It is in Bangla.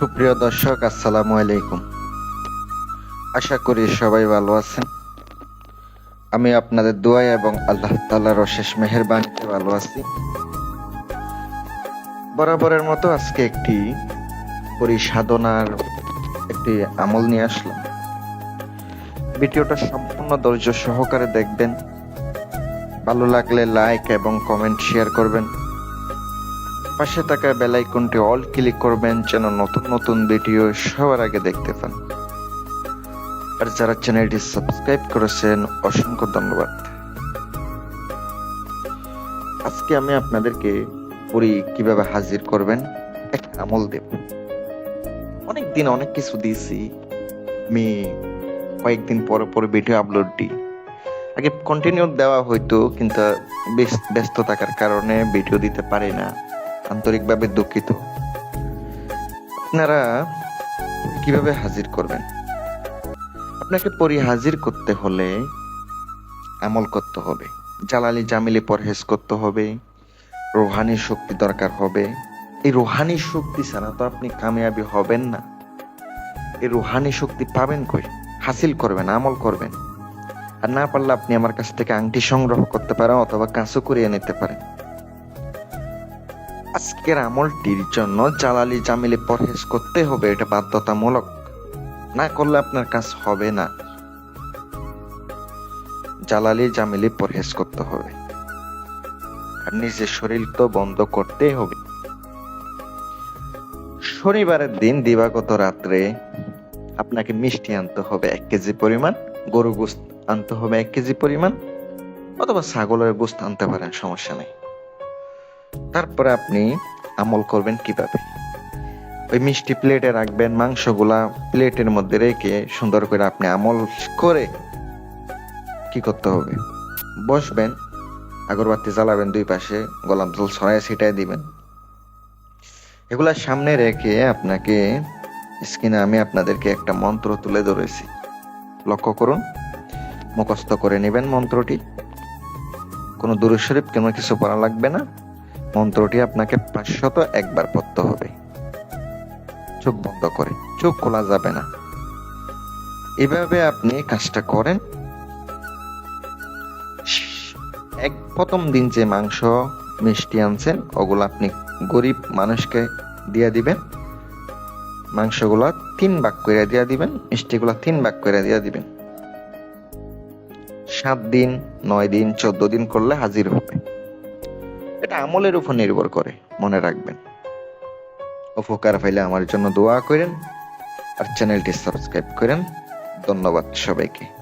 সুপ্রিয় দর্শক, আসসালামু আলাইকুম। আশা করি সবাই ভালো আছেন। আমি আপনাদের দোয়া এবং আল্লাহ তাআলার অশেষ মেহেরবানিতে ভালো আছি। বরাবরের মতো আজকে একটি পরিসাধনার একটি আমল নিয়ে আসলাম। ভিডিওটা সম্পূর্ণ ধৈর্য সহকারে দেখবেন। ভালো লাগলে লাইক এবং কমেন্ট শেয়ার করবেন। পাশে থাকা বেল আইকনটি অল ক্লিক করবেন, যেন নতুন নতুন ভিডিও সবার আগে দেখতে পান। আর যারা চ্যানেলটি সাবস্ক্রাইব করেছেন, অসংখ্য ধন্যবাদ। আজকে আমি আপনাদেরকে পরি কীভাবে হাজির করবেন এক আমল দেব। অনেক দিন অনেক কিছু দিয়েছি। আমি কয়েকদিন পরে পরে ভিডিও আপলোড দিই। আগে কন্টিনিউ দেওয়া হইতো, কিন্তু ব্যস্ত থাকার কারণে ভিডিও দিতে পারি না। আন্তরিকভাবে দুঃখিত। আপনারা কীভাবে হাজির করবেন? আপনাকে পরি হাজির করতে হলে আমল করতে হবে। জালালি জামিলি পরহেজ করতে হবে। রোহানি শক্তি দরকার হবে। এই রোহানি শক্তি ছাড়া তো আপনি কামিয়াবি হবেন না। এই রোহানি শক্তি পাবেন কই? হাসিল করবেন, আমল করবেন। আর না পারলে আপনি আমার কাছ থেকে আংটি সংগ্রহ করতে পারেন অথবা কাঁচও করিয়ে নিতে পারেন। আজকের আমলটির জন্য জালালি জামিলি পরহেজ করতে হবে, এটা বাধ্যতামূলক। না করলে আপনার কাজ হবে না। জালালি জামিলি পরহেজ করতে হবে। আর নিজের শরীর তো বন্ধ করতেই হবে। শনিবারের দিন দিবাগত রাত্রে আপনাকে মিষ্টি আনতে হবে এক কেজি পরিমাণ গরু গোস্ত আনতে হবে এক কেজি পরিমাণ, অথবা ছাগলের গোস্ত আনতে পারেন, সমস্যা নেই। তারপরে আপনি আমল করবেন কীভাবে? ওই মিষ্টি প্লেটে রাখবেন, মাংসগুলা প্লেটের মধ্যে রেখে সুন্দর করে আপনি আমল করে কি করতে হবে? বসবেন, আগরবাতি জ্বালাবেন দুই পাশে, গোলাপ জল ছড়ায় ছিটাই দিবেন। এগুলা সামনে রেখে আপনাকে স্ক্রিনে আমি আপনাদেরকে একটা মন্ত্র তুলে ধরেছি। লক্ষ্য করুন, মুখস্থ করে নেবেন মন্ত্রটি। কোনো দুরুদ শরীফ কোনো কিছু পড়া লাগবে না। মন্ত্রটি আপনাকে পাঁচশত একবার পড়তে হবে। চোখ বন্ধ করে, চোখ খোলা যাবে না। এভাবে আপনি কাজটা করেন। এক প্রথম দিন যে মাংস, মিষ্টি আনছেন, ওগুলো আপনি গরিব মানুষকে দিয়ে দিবেন। মাংসগুলা তিন ভাগ করে দিয়ে দিবেন, মিষ্টিগুলা তিন ভাগ করে দিয়ে দিবেন। সাত দিন, নয় দিন, চোদ্দ দিন করলে হাজির হবে। এটা আমলের উপর নির্ভর করে, মনে রাখবেন। উপকার পাইলে আমার জন্য দোয়া করেন আর চ্যানেলটি সাবস্ক্রাইব করেন। ধন্যবাদ সবাইকে।